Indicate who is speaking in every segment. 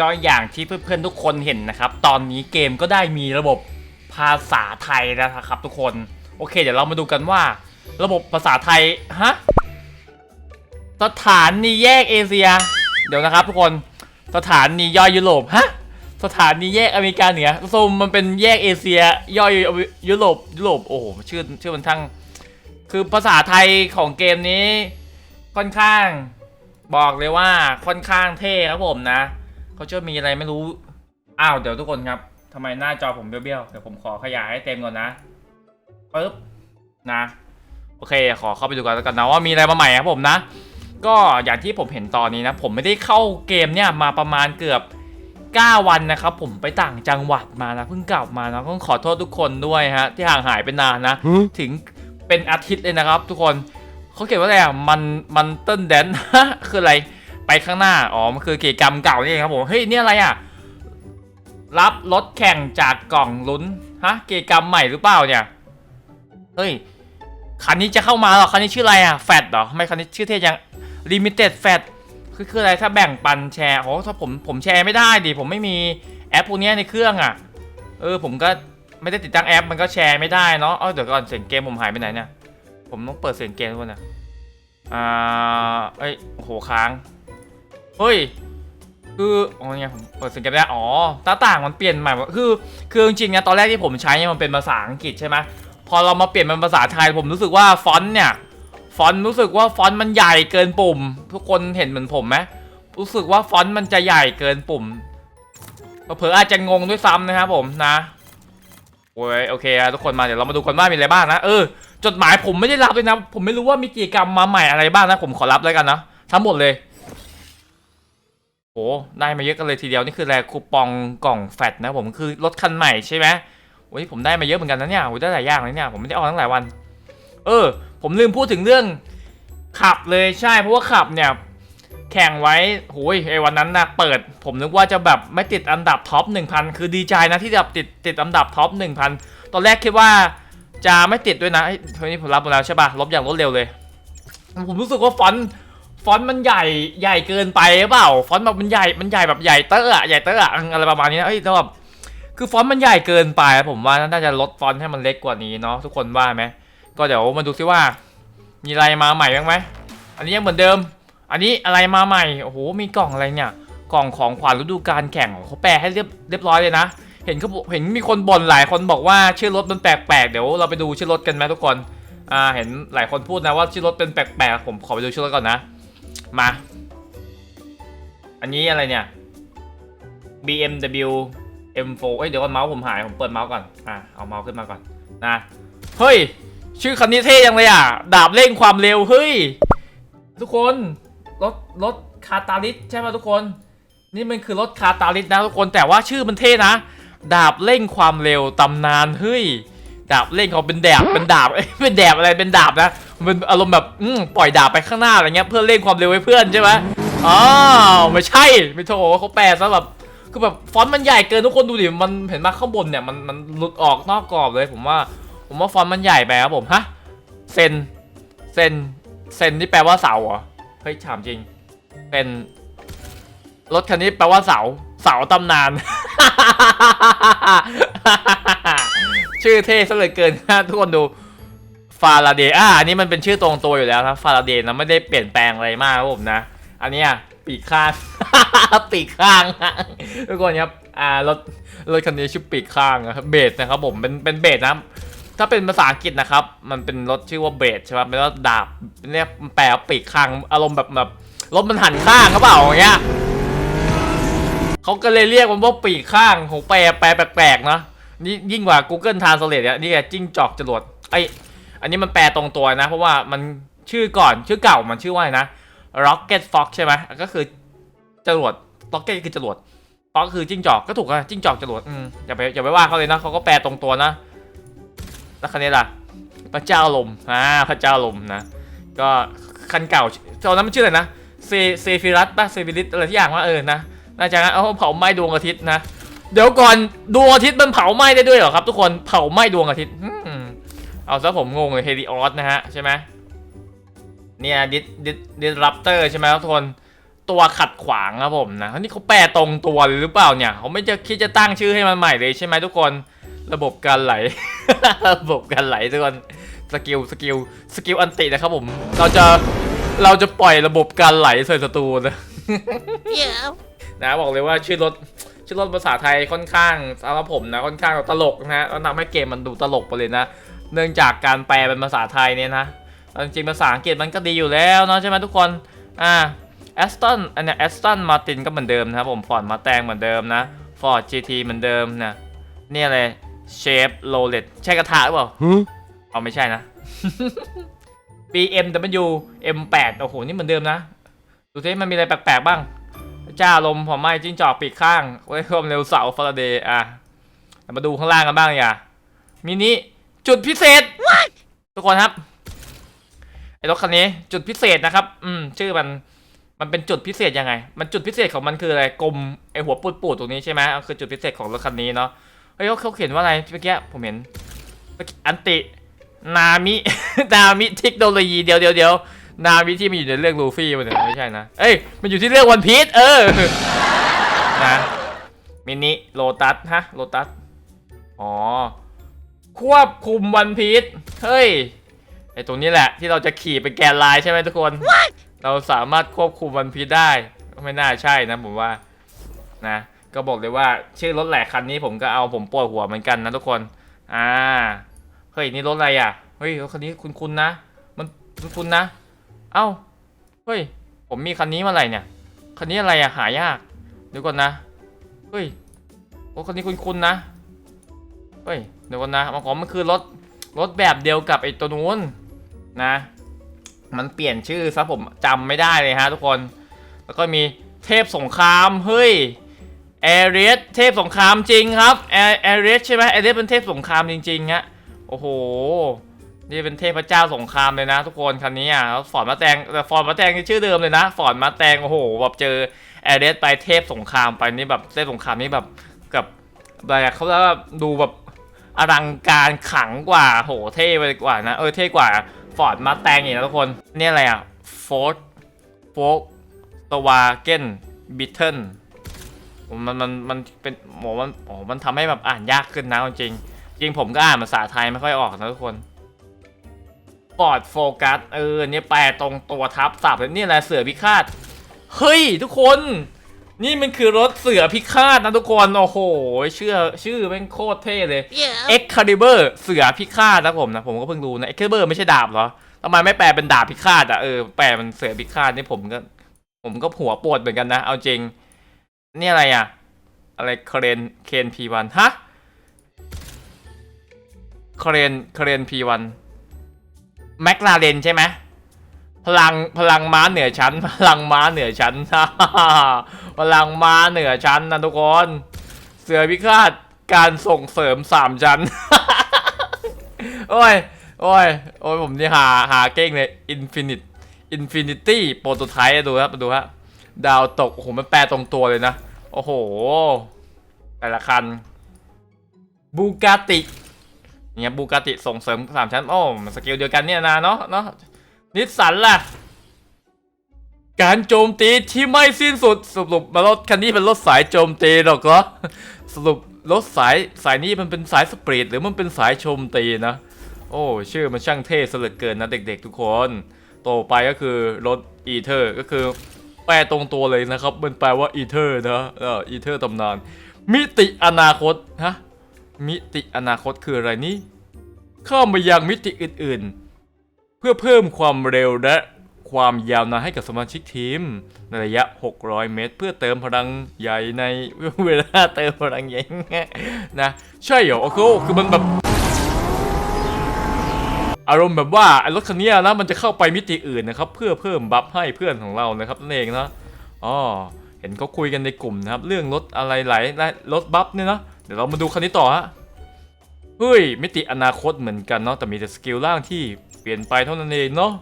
Speaker 1: ก็อย่างที่เพื่อนๆทุกคนเห็นนะครับ ตอนนี้เกมก็ได้มีระบบภาษาไทยแล้วครับทุกคน โอเค เดี๋ยวเรามาดูกันว่า ระบบภาษาไทย ฮะ สถานีแยกเอเชีย เดี๋ยวนะครับทุกคน สถานีย่อยยุโรป ฮะ สถานีแยกอเมริกาเหนือโซมมันเป็นแยกเอเชีย ย่อยยุโรป ยุโรป โอ้โห ชื่อ ชื่อมันทั้ง คือภาษาไทยของเกมนี้ ค่อนข้าง บอกเลยว่า ค่อนข้างเท่ครับผมนะ เขาจะมีอะไรไม่รู้ อ้าวเดี๋ยวทุกคนครับทำไมหน้าจอผมเบี้ยวๆเดี๋ยวผมขอขยายให้เต็มก่อนนะปึ๊บนะโอเค ขอเข้าไปดูกันแล้วกันนะว่ามีอะไรมาใหม่ครับผมนะ ก็อย่างที่ผมเห็นตอนนี้นะ ผมไม่ได้เข้าเกมเนี่ยมาประมาณเกือบ 9 วันนะครับ ผมไปต่างจังหวัดมานะเพิ่งกลับมานะต้องขอโทษทุกคนด้วยฮะที่ห่างหายไปนานนะ ถึงเป็นอาทิตย์เลยนะครับ ทุกคนเขาเขียนว่าอะไรอะมันมันเต้นแดนคืออะไร ไปข้างหน้า อ๋อ มันคือกิจกรรมเก่านี่เองครับผม เฮ้ย เนี่ยอะไรอะ รับรถแข่งจากกล่องลุ้น ฮะ กิจกรรมใหม่หรือเปล่าเนี่ย เฮ้ย คันนี้จะเข้ามาหรอ คันนี้ชื่ออะไรอะ แฟดเหรอทำไมคันนี้ชื่อเท่ยัง Limited Fat คือคืออะไร ถ้าแบ่งปันแชร์ โอ้ถ้าผม ผมแชร์ไม่ได้ดิ ผมไม่มีแอปพวกนี้ในเครื่องอะ เออ ผมก็ไม่ได้ติดตั้งแอป มันก็แชร์ไม่ได้เนาะเออเดี๋ยวก่อน เสียงเกมผมหายไปไหนเนี่ย ผมต้องเปิดเสียงเกมทุกคนะอ่าเอ้ยโหค้าง เฮ้ย คืออ๋อเนี่ยผมเปิดสียงเกมได้อ๋อตาต่างมันเปลี่ยนใหม่คือ คือจริงๆนะตอนแรกที่ผมใช้เนี่ยมันเป็นภาษาอังกฤษใช่ไหมพอเรามาเปลี่ยนเป็นภาษาไทยผมรู้สึกว่าฟอนต์เนี่ยฟอนต์รู้สึกว่าฟอนต์มันใหญ่เกินปุ่ม ทุกคนเห็นเหมือนผมไหมรู้สึกว่าฟอนต์มันจะใหญ่เกินปุ่มเผลออาจจะงงด้วยซ้ำนะครับผมนะโอ้ยโอเคทุกคนมาเดี๋ยวเรามาดูกันว่ามีอะไรบ้างนะเออจดหมายผมไม่ได้รับเลยนะ ผมไม่รู้ว่ามีกิจกรรมมาใหม่อะไรบ้างนะ ผมขอรับแล้วกันนะทั้งหมดเลย โอ้ได้มาเยอะกันเลยทีเดียว นี่คือแรคูปองกล่องแฟตนะผมคือรถคันใหม่ใช่ไหมโอ้ยผมได้มาเยอะเหมือนกันนะเนี่ยโอ้ยได้หลายอย่างเลยเนี่ยผมไม่ได้ออกตั้งหลายวัน เออ ผมลืมพูดถึงเรื่องขับเลยใช่เพราะว่าขับเนี่ยแข่งไว้โอ้ยไอ้วันนั้นนะเปิด ผมนึกว่าจะแบบไม่ติดอันดับท็อป1,000 คือดีใจนะที่แบบติดติดอันดับท็อป1,000 ตอนแรกคิดว่าจะไม่ติดด้วยนะไอ้ทีนี้ผมรับมาแล้วใช่ปะลบอย่างรวดเร็วเลย ผมรู้สึกว่าฟอนต์ ฟอนต์มันใหญ่ใหญ่เกินไปหรือเปล่า ฟอนต์แบบมันใหญ่มันใหญ่แบบใหญ่เตอร์อะใหญ่เตอร์อะอะไรประมาณนี้นะเอ้ยแล้วแบบคือฟอนต์มันใหญ่เกินไป ผมว่าน่าจะลดฟอนต์ให้มันเล็กกว่านี้เนาะทุกคนว่าไหมก็เดี๋ยวมาดูซิว่า มีอะไรมาใหม่บ้างไหมอันนี้ยังเหมือนเดิม อันนี้อะไรมาใหม่โอ้โหมีกล่องอะไรเนี่ย กล่องของขวัญฤดูกาลแข่งเขาแปลให้เรียบเรียบร้อยเลยนะ เห็นเขาเห็นมีคนบ่นหลายคนบอกว่าชื่อรถมันแปลกๆเดี๋ยวเราไปดูชื่อรถกันไหมทุกคนอ่าเห็นหลายคนพูดนะว่าชื่อรถเป็นแปลกๆผมขอไปดูชื่อรถก่อนนะ มา อันนี้อะไรเนี่ย BMW M4 เอ้ยเดี๋ยวก่อนเมาส์ผมหาย ผมเปิดเมาส์ก่อน อะ เอาเมาส์ขึ้นมาก่อน นะ เฮ้ย ชื่อคันนี้เท่ยังเลยอะ ดาบเร่งความเร็ว เฮ้ย ทุกคน รถ รถคาตาลิสใช่ไหมทุกคน นี่มันคือรถคาตาลิสนะทุกคน แต่ว่าชื่อมันเท่นะ ดาบเร่งความเร็วตำนาน เฮ้ย ดาบเร่งเขาเป็นแดบเป็นดาบเป็นแดบอะไรเป็นดาบนะมันอารมณ์แบบอืปล่อยดาบไปข้างหน้าอะไรเงี้ยเพื่อเร่งความเร็วให้เพื่อนใช่ไหมอ๋อไม่ใช่ไม่โถเขาแปลซะแบบคือแบบฟอนต์มันใหญ่เกินทุกคนดูดิมันเห็นมาข้างบนเนี่ยมันมันหลุดออกนอกกรอบเลยผมว่า ผมว่าฟอนต์มันใหญ่ไปครับผมฮะเซนเซนเซนนี่แปลว่าเสาเหรอเฮ้ยถามจริงเป็นรถคันนี้แปลว่าเสาเสาตำนาน ชื่อเท่ซะเหลือเกินนะทุกคนดูฟาราเดย์อะอันนี้มันเป็นชื่อตรงตัวอยู่แล้วนะฟาราเดย์นะไม่ได้เปลี่ยนแปลงอะไรมากครับผมนะ อันนี้ปีกข้าง ปีกข้างทุกคนครับอ่ารถรถคันนี้ชื่อปีกข้างนะครับเบสนะครับผมเป็นเป็นเบสนะถ้าเป็นภาษาอังกฤษนะครับ มันเป็นรถชื่อว่าเบสใช่ไหมเป็นรถดาบเรียแปลว่าปีกข้างอารมณ์แบบแบบรถมันหันข้างหรือเปล่าอย่างเงี้ยเขาก็เลยเรียกมันว่าปีกข้างโหแปลแปลแปลกๆนะ นี่ยิ่งกว่า Google Translate เนี่ยนี่ไงจิ้งจอกจรวดไออันนี้มันแปลตรงตัวนะ เพราะว่ามันชื่อก่อนชื่อเก่ามันชื่อว่าอะไรนะ Rocket Fox ใช่ไหมก็คือจรวด Rocket คือจรวด Fox คือจิ้งจอกก็ถูกอะจิ้งจอกจรวดอืมอย่าไปอย่าไปว่าเขาเลยนะเขาก็แปลตรงตัวนะแล้วคันนี้ล่ะพระเจ้าลมอ่าพระเจ้าลมนะ ก็คันเก่าตอนนั้นมันชื่ออะไรนะเซเซฟิรัสป่ะเซฟิริสอะไรที่อย่างว่าเออนะน่าจะงั้นเอาเผาไหม้ดวงอาทิตย์นะ เดี๋ยวก่อนดวงอาทิตย์มันเผาไหม้ได้ด้วยเหรอครับ ทุกคนเผาไหม้ดวงอาทิตย์อืมเอาซะผมงงเลยเฮลิออสนะฮะใช่ไหมเนี่ยดิดดิดดิดรับเตอร์ใช่ไหมครับทุกคนตัวขัดขวางครับผมนะนี่เขาแปลตรงตัวเลยหรือเปล่าเนี่ยเขาไม่จะคิดจะตั้งชื่อให้มันใหม่เลยใช่ไหมทุกคนระบบการไหล ระบบการไหลทุกคนสกิลสกิลสกิลอันตินะครับผม เราจะเราจะปล่อยระบบการไหลใส่ศัตรูนะ
Speaker 2: Yeah.
Speaker 1: นะบอกเลยว่าชื่อรถ ชื่อรถภาษาไทยค่อนข้างสำหรับผมนะค่อนข้างตลกนะฮะแล้วทำให้เกมมันดูตลกไปเลยนะ เนื่องจากการแปลเป็นภาษาไทยเนี่ยนะแต่จริงๆภาษาอังกฤษมันก็ดีอยู่แล้วเนาะใช่ไหมทุกคนอ่าแอสตันอันเนี้ยแอสตันมาตินก็เหมือนเดิมนะครับผมฟอร์ดมาแตงเหมือนเดิมนะฟอร์ดจีทีเหมือนเดิมนะเนี่ยเลยเชฟโรเลตใช่กระทะหรือเปล่า
Speaker 3: Huh?
Speaker 1: เอาไม่ใช่นะ BMW M8 โอ้โห นี่เหมือนเดิมนะ ดูสิมันมีอะไรแปลกๆบ้าง จ้าลมผมไหม้จิ้งจอกปีกข้างไว้ความเร็วเสาฟาราเดย์อะแต่มาดูข้างล่างกันบ้างอย่ามินิจุดพิเศษ ทุกคนครับไอ้รถคันนี้จุดพิเศษนะครับ อืม ชื่อมันมันเป็นจุดพิเศษยังไง มันจุดพิเศษของมันคืออะไรกลมไอหัวปูดๆตรงนี้ใช่ไหมเอาคือจุดพิเศษของรถคันนี้เนาะเฮ้ยเขาเขาเขียนว่าอะไรเมื่อกี้ผมเห็นเมื่อกี้อันตินามินามิเทคโนโลยีเดี๋ยวเดี๋ยวเดี๋ยว นามิที่มันอยู่ในเรื่องลูฟี่มันเนี่ยไม่ใช่นะ เอ้ย มันอยู่ที่เรื่องวันพีชเออ นะ มินิโลตัสฮะ โลตัส อ๋อ ควบคุมวันพีช เฮ้ย ไอตรงนี้แหละที่เราจะขี่เป็นแกนไลน์ใช่ไหมทุกคนเราสามารถควบคุมวันพีชได้ ไม่น่าใช่นะผมว่า นะ ก็บอกเลยว่าชื่อรถแหลกคันนี้ผมก็เอาผมปวดหัวเหมือนกันนะทุกคน อ่า เฮ้ย นี่รถอะไรอะ เฮ้ยรถคันนี้คุณคุณนะ มันคุณคุณนะ เอ้า เฮ้ย ผมมีคันนี้มาอะไรเนี่ย คันนี้อะไรอะหายาก เดี๋ยวก่อนนะ เฮ้ยรถคันนี้คุณคุณนะ เฮ้ย เดี๋ยวก่อนนะมันของมันคือรถ รถแบบเดียวกับไอ้ตัวนู้นนะ มันเปลี่ยนชื่อซะผมจำไม่ได้เลยฮะทุกคน แล้วก็มีเทพสงคราม เฮ้ยแอเรียสเทพสงครามจริงครับแอแอเรียสใช่ไหมแอเรียสเป็นเทพสงครามจริงๆฮะ โอ้โห นี่เป็นเทพเจ้าสงครามเลยนะ ทุกคนคันนี้อะฟอร์ดมาแตงแต่ฟอร์ดมาแตงนี่ชื่อเดิมเลยนะ ฟอร์ดมาแตงโอ้โหแบบเจอแอเรียสไปเทพสงครามไปนี่แบบเทพสงครามนี่แบบกับอะไรเขาเรียกว่าดูแบบอลังการขลังกว่าโหเท่ไปกว่านะ เออเท่กว่าฟอร์ดมาแตงอีกนะทุกคนนี่อะไรอะโฟร์ดโฟกตวาเกนบิทเทิลมันมันมันเป็นหมอมันอ๋อมันทำให้แบบอ่านยากขึ้นนะจริงจริงผมก็อ่านภาษาไทยไม่ค่อยออกนะทุกคน ปอดโฟกัสเออเนี่ยแปลตรงตัวทับศัพท์เลยนี่แหละเสือพิฆาตเฮ้ยทุกคน นี่มันคือรถเสือพิฆาตนะทุกคนโอ้โหชื่อชื่อแม่งโคตรเท่เลย
Speaker 2: Yeah.
Speaker 1: Excalibur เสือพิฆาตนะผมนะผมก็เพิ่งรู้นะ Excalibur ไม่ใช่ดาบเหรอทำไมไม่แปลเป็นดาบพิฆาตอะเออแปลเป็นเสือพิฆาตนี่ผมก็ ผมก็หัวปวดเหมือนกันนะ เอาจริง นี่อะไรอะ อะไรเครนเคนพีวันฮะเครนเครนพีวัน แมคลาเรนใช่ไหมพลังพลังม้าเหนือชั้น พลังม้าเหนือชั้น พลังม้าเหนือชั้นนะทุกคน เสือพิฆาตการส่งเสริมสามชั้น โอ้ย โอ้ย โอ้ย ผมนี่หาหาเก้งเลย Infinite Infinity โปรโตไทป์ดูครับมาดูฮะดาวตก โอ้โห มันแปลตรงตัวเลยนะ โอ้โห แต่ละคันบูกาติ เนี่ยบูกาติส่งเสริมสามชั้นโอ้สกิลเดียวกันเนี่ยนะเนาะเนาะนิสสันล่ะ การโจมตีที่ไม่สิ้นสุดสรุปมารถคันนี้เป็นรถสายโจมตีหรอกเหรอสรุปรถสายสายนี้มันเป็นสายสปรีดหรือมันเป็นสายโจมตีนะ โอ้ชื่อมันช่างเท่ซะเหลือเกินนะเด็ก ๆ ทุกคนต่อไปก็คือรถอีเทอร์ก็คือแปลตรงตัวเลยนะครับ มันแปลว่าอีเทอร์นะเอออีเทอร์ตำนาน มิติอนาคตฮะ มิติอนาคตคืออะไรนี่ข้ามไปยังมิติอื่นๆ เพื่อเพิ่มความเร็วและความยาวนานให้กับสมาชิกทีม ในระยะ 600 เมตร เพื่อเติมพลังใหญ่ในเวลาเติมพลังใหญ่นะใช่เหรอโอ้โหคือมันแบบ อารมณ์แบบว่ารถคันนี้นะมันจะเข้าไปมิติอื่นนะครับ เพื่อเพิ่มบัฟให้เพื่อนของเรานะครับนั่นเองนะอ๋อเห็นเขาคุยกันในกลุ่มนะครับ เรื่องรถอะไรหลายรถบัฟเนี่ยนะ เดี๋ยวเรามาดูคันนี้ต่อฮะ เฮ้ย มิติอนาคตเหมือนกันเนาะ แต่มีแต่สกิลล่างที่เปลี่ยนไปเท่านั้นเองเนาะ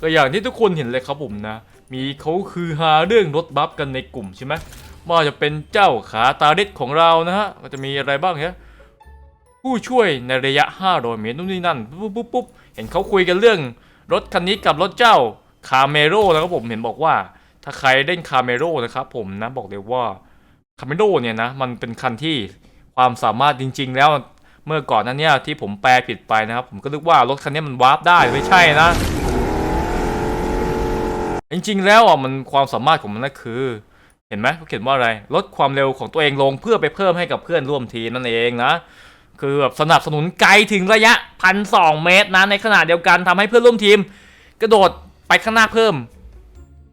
Speaker 1: ก็อย่างที่ทุกคนเห็นเลยครับผมนะ มีเขาคือหาเรื่องรถบัฟกันในกลุ่มใช่ไหมว่าจะเป็นเจ้าขาตาเด็ดของเรานะฮะก็จะมีอะไรบ้างเนี่ยผู้ช่วยในระยะ 500 เมตรนู่นนี่นั่น ปุ๊บปุ๊บปุ๊บเห็นเขาคุยกันเรื่อง รถคันนี้กับรถเจ้าคาเมโร่นะครับผมเห็นบอกว่า ถ้าใครเล่นคาเมโรนะครับผมนะบอกเลยว่าคาเมโรเนี่ยนะมันเป็นคันที่ ความสามารถจริง ๆ แล้วเมื่อก่อนนั้นเนี่ยที่ผมแปลผิดไปนะครับ ผมก็นึกว่ารถคันนี้มันวาร์ปได้ไม่ใช่นะ จริง ๆ แล้วอะมันความสามารถของมันนั่นคือ เห็นไหมเขาเขียนว่าอะไรลดความเร็วของตัวเองลงเพื่อไปเพิ่มให้กับเพื่อนร่วมทีมนั่นเองนะคือแบบสนับสนุนไกลถึงระยะพันสองเมตรนะในขณะเดียวกันทำให้เพื่อนร่วมทีม กระโดดไปข้างหน้าเพิ่ม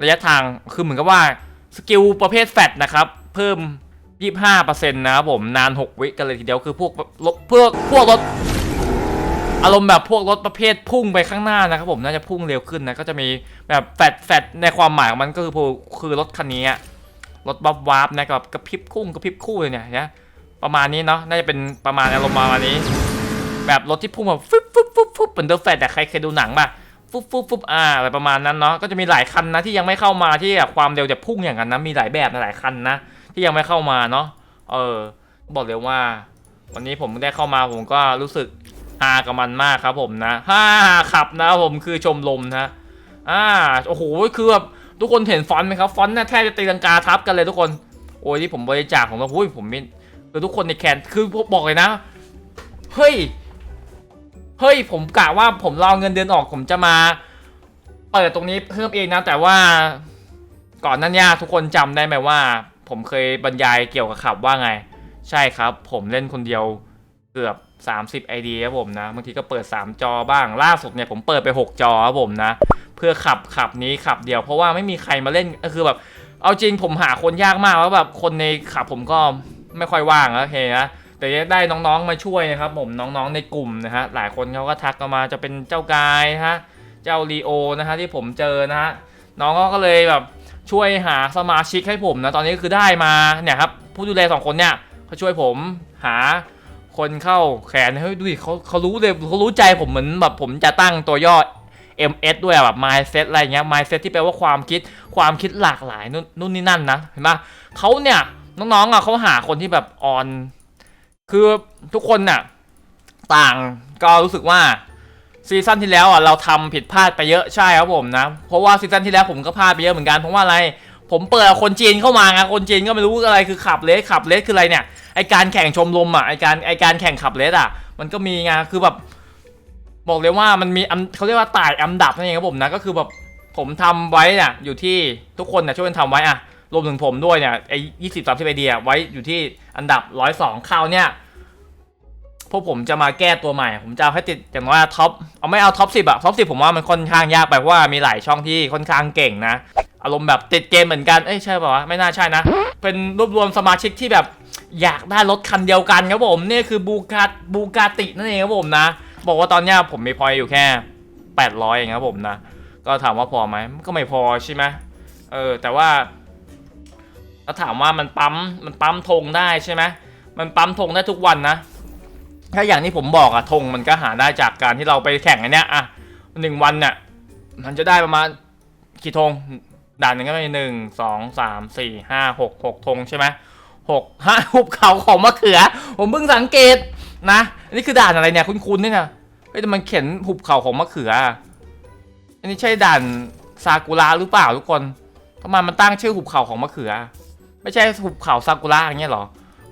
Speaker 1: ระยะทางคือเหมือนกับว่าสกิลประเภทแฟตนะครับ เพิ่ม 25%นะครับผมนาน 6 วิกันเลยทีเดียวคือพวกรถพวกพวกรถอารมณ์แบบพวกรถประเภทพุ่งไปข้างหน้านะครับผมน่าจะพุ่งเร็วขึ้นนะก็จะมีแบบแฟดแฟดในความหมายของมันก็คือพวกคือรถคันนี้รถบัฟวาร์ปนะกับกระพริบคุ้งกระพริบคู่เลยเนี่ยนะประมาณนี้เนาะน่าจะเป็นประมาณอารมณ์ประมาณนี้ แบบรถที่พุ่งแบบฟึบฟึบฟึบฟึบเหมือนเดอะแฟดแต่ใครเคยดูหนังป่ะฟึบฟึบฟึบอ่าอะไรประมาณนั้นเนาะก็จะมีหลายคันนะที่ยังไม่เข้ามาที่แบบความเร็วจะพุ่งอย่างนั้นนะมีหลายแบบหลายคันนะ ที่ยังไม่เข้ามาเนาะเออ บอกเลยว่า วันนี้ผมได้เข้ามาผมก็รู้สึกฮากับมันมากครับผมนะฮ่าขับนะผมคือชมรมนะอ่าโอ้โหคือแบบทุกคนเห็นฟอนต์ไหมครับฟอนต์น่ะแทบจะตีลังกาทับกันเลยทุกคนโอ้ยที่ผมบริจาคของเราหุ้ยผมมีคือทุกคนในแคนคือผมบอกเลยนะเฮ้ยเฮ้ยผมกะว่าผมรอเงินเดือนออกผมจะมาเปิดตรงนี้เพิ่มเองนะแต่ว่าก่อนนั้นเนี่ยทุกคนจำได้ไหมว่า ผมเคยบรรยายเกี่ยวกับขับว่าไง ใช่ครับ ผมเล่นคนเดียวเกือบ 30 ID ครับผมนะบางทีก็เปิด 3 จอบ้างล่าสุดเนี่ยผมเปิดไป 6 จอครับผมนะ เพื่อขับขับนี้ขับเดียว เพราะว่าไม่มีใครมาเล่นก็คือแบบ เอาจริงผมหาคนยากมากแล้วแบบคนในขับผมก็ไม่ค่อยว่างแล้วเคนะแต่ได้น้องๆมาช่วยนะครับผมน้องๆในกลุ่มนะฮะหลายคนเขาก็ทักกันมาจะเป็นเจ้ากายนะฮะเจ้าลีโอนะฮะที่ผมเจอนะฮะน้องก็เลยแบบ ช่วยหาสมาชิกให้ผมนะตอนนี้คือได้มาเนี่ยครับผู้ดูแลสองคนเนี่ยเขาช่วยผมหาคนเข้าแขนเฮ้ยดูดิเขาเขารู้เลยเขารู้ใจผมเหมือนแบบผมจะตั้งตัวย่อ MS ด้วยแบบ mindset อะไรเงี้ย mindset ที่แปลว่าความคิดความคิดหลากหลายนู่นนู่นนี่นั่นนะเห็นปะเขาเนี่ยน้องๆอะเขาหาคนที่แบบออน คือทุกคนน่ะต่างก็รู้สึกว่า ซีซั่นที่แล้วอะเราทำผิดพลาดไปเยอะใช่ครับผมนะ เพราะว่าซีซั่นที่แล้วผมก็พลาดไปเยอะเหมือนกันเพราะว่าอะไรผมเปิดคนจีนเข้ามาไงคนจีนก็ไม่รู้อะไรคือขับเลสขับเลสคืออะไรเนี่ยไอการแข่งชมรมอะไอการไอการแข่งขับเลสอะ มันก็มีไงคือแบบบอกเลยว่ามันมีเขาเรียกว่าต่ายอันดับนั่นเองครับผมนะก็คือแบบผมทำไว้เนี่ยอยู่ที่ทุกคนเนี่ยช่วยกันทำไว้อะรวมถึงผมด้วยเนี่ยไอยี่สิบสามสิบไอเดียไว้อยู่ที่อันดับร้อยสองคราวเนี่ย พวกผมจะมาแก้ตัวใหม่ ผมจะเอาให้ติดอย่างน้อยท็อปเอาไม่เอาท็อปสิบอะท็อปสิบผมว่ามันค่อนข้างยากไปเพราะว่ามีหลายช่องที่ค่อนข้างเก่งนะ อารมณ์แบบติดเกมเหมือนกัน เอ้ยใช่ป่าวะไม่น่าใช่นะ เป็นรวบรวมสมาชิกที่แบบอยากได้รถคันเดียวกันครับผมนี่คือบูกาบูกาตินั่นเองครับผมนะ บอกว่าตอนนี้ผมมีพอยอยู่แค่ 800เองครับผมนะ ก็ถามว่าพอไหมก็ไม่พอใช่ไหมเออแต่ว่าถ้าถามว่ามันปั๊มมันปั๊มธงได้ใช่ไหมมันปั๊มธงได้ทุกวันนะ ถ้าอย่างที่ผมบอกอะธงมันก็หาได้จากการที่เราไปแข่งอันเนี้ยอะหนึ่งวันเนี่ยมันจะได้ประมาณกี่ธงด่านหนึ่งก็มีหนึ่งสองสามสี่ห้าหกหกธงใช่ไหมหกห้าหุบเขาของมะเขือ ผมเพิ่งสังเกตนะอันนี้คือด่านอะไรเนี่ยคุ้นๆนี่นะเฮ้ยแต่มันเขียนหุบเขาของมะเขืออันนี้ใช่ด่านซากุระหรือเปล่าทุกคนทำไมมันตั้งชื่อหุบเขาของมะเขือ ไม่ใช่หุบเขาซากุระอย่างเงี้ยหรอ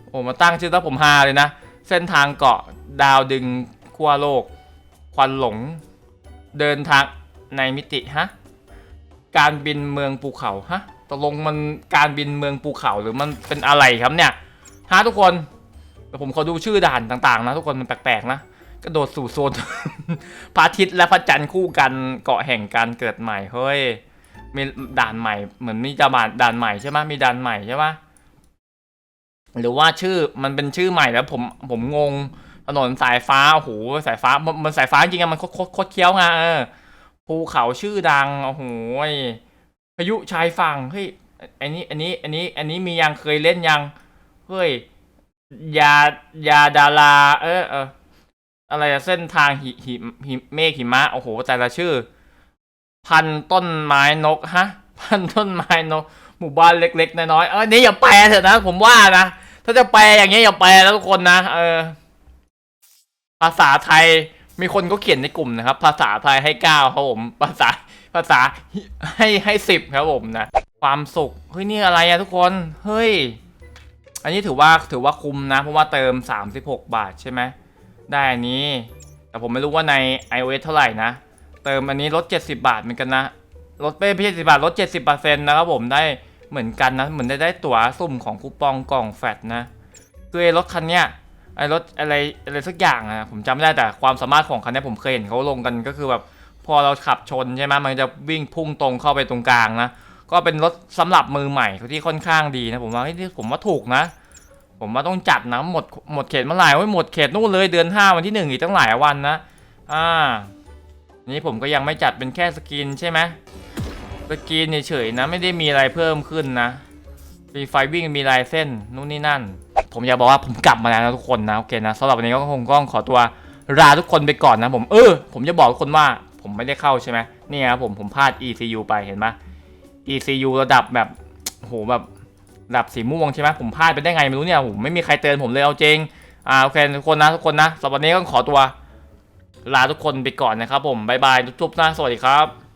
Speaker 1: โอ้มาตั้งชื่อแล้วผมฮาเลยนะ เส้นทางเกาะดาวดึงขั้วโลก ควันหลง เดินทางในมิติฮะ การบินเมืองภูเขาฮะตกลงมันการบินเมืองภูเขาหรือมันเป็นอะไรครับเนี่ยฮะทุกคนผมขอดูชื่อด่านต่างๆ นะ ทุกคนมันแปลกๆนะกระโดดสู่โซนพระอาทิตย์และพระจันทร์คู่กันเกาะแห่งการเกิดใหม่เฮ้ยมีด่านใหม่เหมือนมีจะบานด่านใหม่ใช่ไหมมีด่านใหม่ใช่ไหม หรือว่าชื่อมันเป็นชื่อใหม่แล้วผมผมงงถนนสายฟ้าโอ้โหสายฟ้ามันสายฟ้าจริงๆอะมันโคตรโคตรโคตรเคี้ยวไงเออภูเขาชื่อดังโอ้โหพายุชายฝั่งเฮ้ยอันนี้อันนี้อันนี้อันนี้มียังเคยเล่นยังเฮ้ยยายาดาราเออเอออะไรเส้นทางหิหิหิเมฆหิมะโอ้โห แต่ละชื่อ พันต้นไม้นกฮะ พันต้นไม้นก หมู่บ้านเล็ก ๆ น้อยๆเออนี่อย่าแปลเถอะนะ ผมว่านะ ถ้าจะแปลอย่างเงี้ยอย่าแปลแล้วทุกคนนะเออ ภาษาไทยมีคนก็เขียนในกลุ่มนะครับ ภาษาไทยให้เก้าครับผม ภาษาภาษาให้ให้สิบครับผมนะความสุขเฮ้ยนี่อะไรอะทุกคนเฮ้ย อันนี้ถือว่าถือว่าคุ้มนะ เพราะว่าเติม 36 บาทใช่ไหมได้อันนี้ แต่ผมไม่รู้ว่าใน iOS เท่าไหร่นะ เติมอันนี้ลด 70 บาทเหมือนกันนะลดไปไม่ใช่สิบาทลด 70%นะครับผมได้ เหมือนกันนะ เหมือนได้ได้ตั๋วสุ่มของคูปองกล่องแฟตนะ คือไอ้รถคันเนี้ยไอ้รถอะไรอะไรสักอย่างอะผมจำไม่ได้แต่ความสามารถของคันนี้ผมเคยเห็นเขาลงกันก็คือแบบพอเราขับชนใช่ไหมมันจะวิ่งพุ่งตรงเข้าไปตรงกลางนะก็เป็นรถสำหรับมือใหม่ที่ค่อนข้างดีนะผมว่าเฮ้ยนี่ผมว่าถูกนะ ผมว่าต้องจัดนะหมดหมดเขตเมื่อไหร่โอ้ยหมดเขตนู่นเลยเดือนห้าวันที่หนึ่งอีกตั้งหลายวันนะอ่า นี่ผมก็ยังไม่จัดเป็นแค่สกินใช่ไหม สกินเฉยๆนะไม่ได้มีอะไรเพิ่มขึ้นนะฟรีไฟวิ่งมีลายเส้นนู่นนี่นั่น ผมอยากบอกว่าผมกลับมาแล้วนะทุกคนนะโอเคนะสำหรับวันนี้ก็คงต้องขอตัวลาทุกคนไปก่อนนะผมเออผมจะบอกทุกคนว่าผมไม่ได้เข้าใช่ไหมนี่ครับผมผมพลาด ECU ไปเห็นไหม ECU ระดับแบบโหแบบระดับสีม่วงใช่ไหมผมพลาดไปได้ไงไม่รู้เนี่ยผมไม่มีใครเตือนผมเลยเอาจริงอ่าโอเคทุกคนนะทุกคนนะสำหรับวันนี้ก็ขอตัวลาทุกคนไปก่อนนะครับผมบายบายทุกๆนะสวัสดีครับ